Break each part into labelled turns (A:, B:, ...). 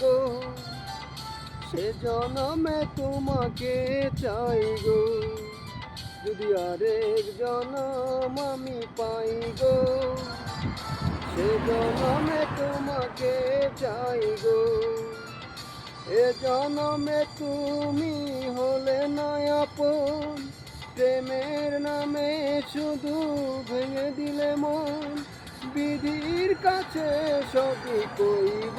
A: গো। সে জনমে তোমাকে চাই গো। যদি আরেক জনম আমি পাই গো, সে জনমে তোমাকে চাই গো। এ জনমে তুমি হলে না আপন, প্রেমের নামে শুধু ভেঙে দিলে মন। বিধির কাছে সবই কইব।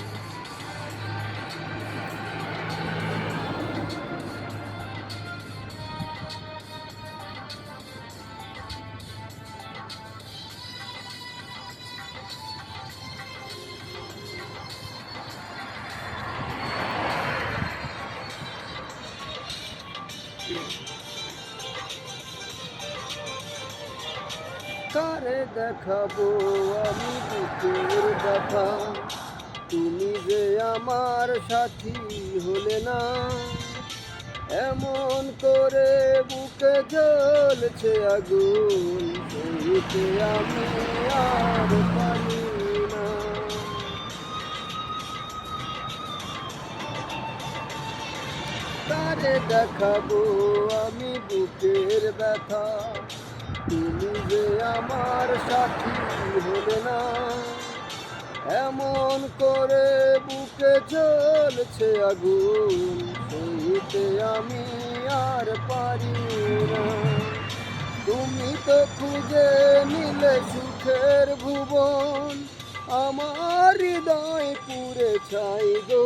A: কারে দেখাবো আমি বুকের ব্যথা তুমি যে আমার সাথী হলে না? এমন করে বুকে জ্বলছে আগুন আমি আর পারি তারে দেখাবো আমি বুকের ব্যথা। তুমি যে আমার সাথী হলে না, এমন করে বুকে চলছে আগুন, সইতে আমি আর পারি না। তুমি তো খুঁজে নিলে সুখের ভুবন, আমার হৃদয় পুরে ছাই গো।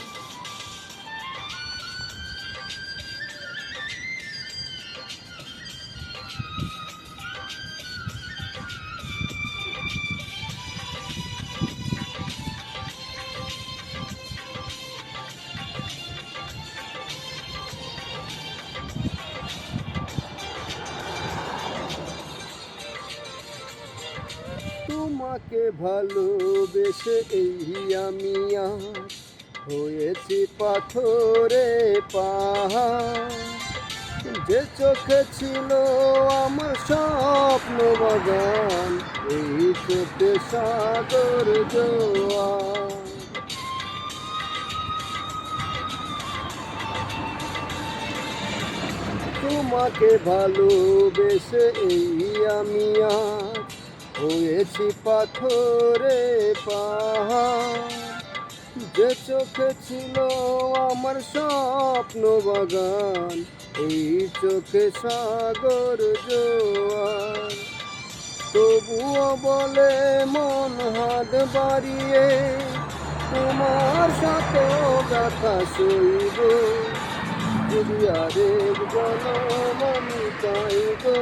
A: তোমাকে ভালোবেসে এই আমি হয়েছি পাথরে পাহাড়। যে চোখে ছিল আমার স্বপ্ন বাগান, এই চোখে সাগর জোয়ার তোমাকে ভালোবেসে এই আমি আজ হয়েছি পাথরে পাহাড়। যে চোখে ছিল আমার স্বপ্ন বাগান, এই চোখে সাগর জোয়ার। তবুও বলে মন হাত বাড়িয়ে, তোমার সাথে ব্যথা সইব। যদি আরেক জনম আমি চাই গো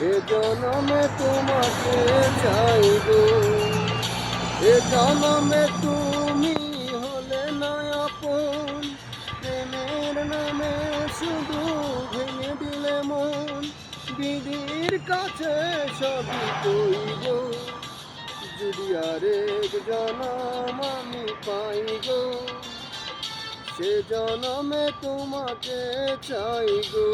A: এ জনমে তোমাকে চাই গো। এ জনমে তুমি হলে না আপন। প্রেমের নামে শুধু ভেঙে দিলে মন। বিধির কাছে সবই কইব। যদি আরেক জনম আমি পাই গো, সে জনমে তোমাকে চাই গো।